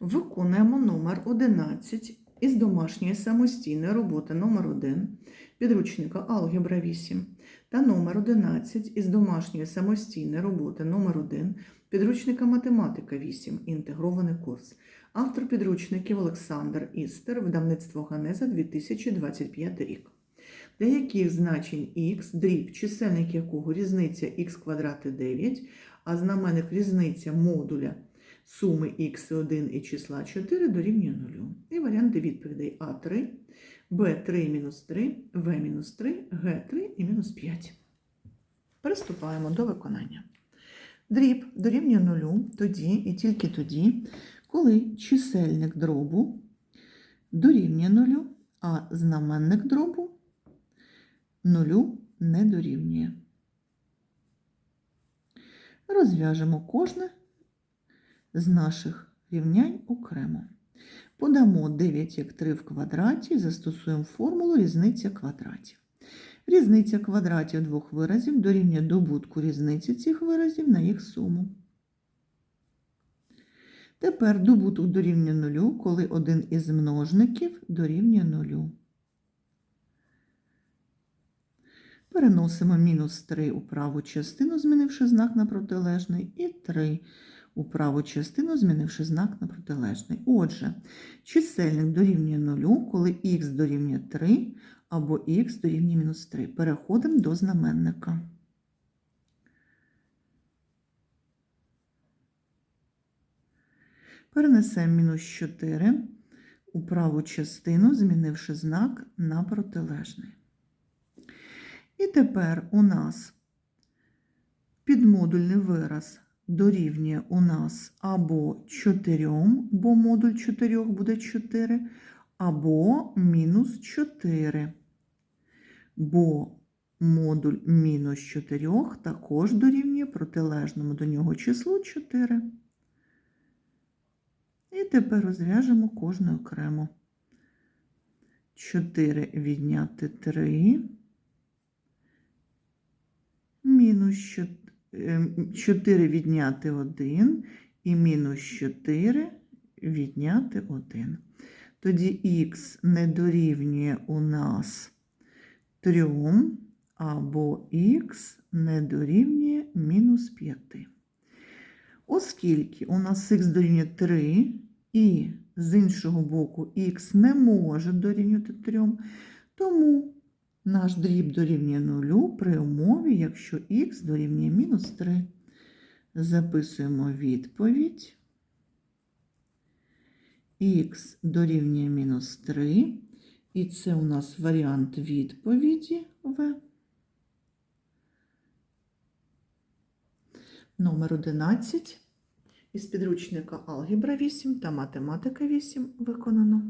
Виконуємо номер 11 із домашньої самостійної роботи номер 1 підручника Алгебра 8 та номер 11 із домашньої самостійної роботи номер 1 підручника Математика 8 інтегрований курс. Автор підручників Олександр Істер, видавництво Ганеза 2025 рік. Для яких значень х, дріб, чисельник якого різниця х квадрати 9, а знаменник різниця модуля суми х1 і числа 4 дорівнює 0. І варіанти відповідей А3, Б3 мінус 3, В мінус 3, Г3 і мінус 5. Приступаємо до виконання. Дріб дорівнює 0 тоді і тільки тоді, коли чисельник дробу дорівнює 0, а знаменник дробу 0 не дорівнює. Розв'яжемо кожне з наших рівнянь окремо. Подамо 9 як 3 в квадраті застосуємо формулу різниця квадратів. Різниця квадратів двох виразів дорівнює добутку різниці цих виразів на їх суму. Тепер добуток дорівнює нулю, коли один із множників дорівнює нулю. Переносимо мінус 3 у праву частину, змінивши знак на протилежний, і 3 у праву частину, змінивши знак на протилежний. Отже, чисельник дорівнює 0, коли х дорівнює 3 або х дорівнює мінус 3. Переходимо до знаменника. Перенесемо мінус 4 у праву частину, змінивши знак на протилежний. І тепер у нас підмодульний вираз дорівнює у нас або 4, бо модуль 4 буде 4, або мінус 4, бо модуль мінус 4 також дорівнює протилежному до нього числу 4. І тепер розв'яжемо кожне окремо. 4 відняти 3, мінус 4 відняти 1 і мінус 4 відняти 1. Тоді х не дорівнює у нас 3, або х не дорівнює мінус 5. Оскільки у нас х дорівнює 3, і з іншого боку х не може дорівнювати 3, тому наш дріб дорівнює 0 при умові, якщо х дорівнює мінус 3. Записуємо відповідь. х дорівнює мінус 3, і це у нас варіант відповіді В. Номер 11 із підручника Алгебра 8 та Математика 8 виконано.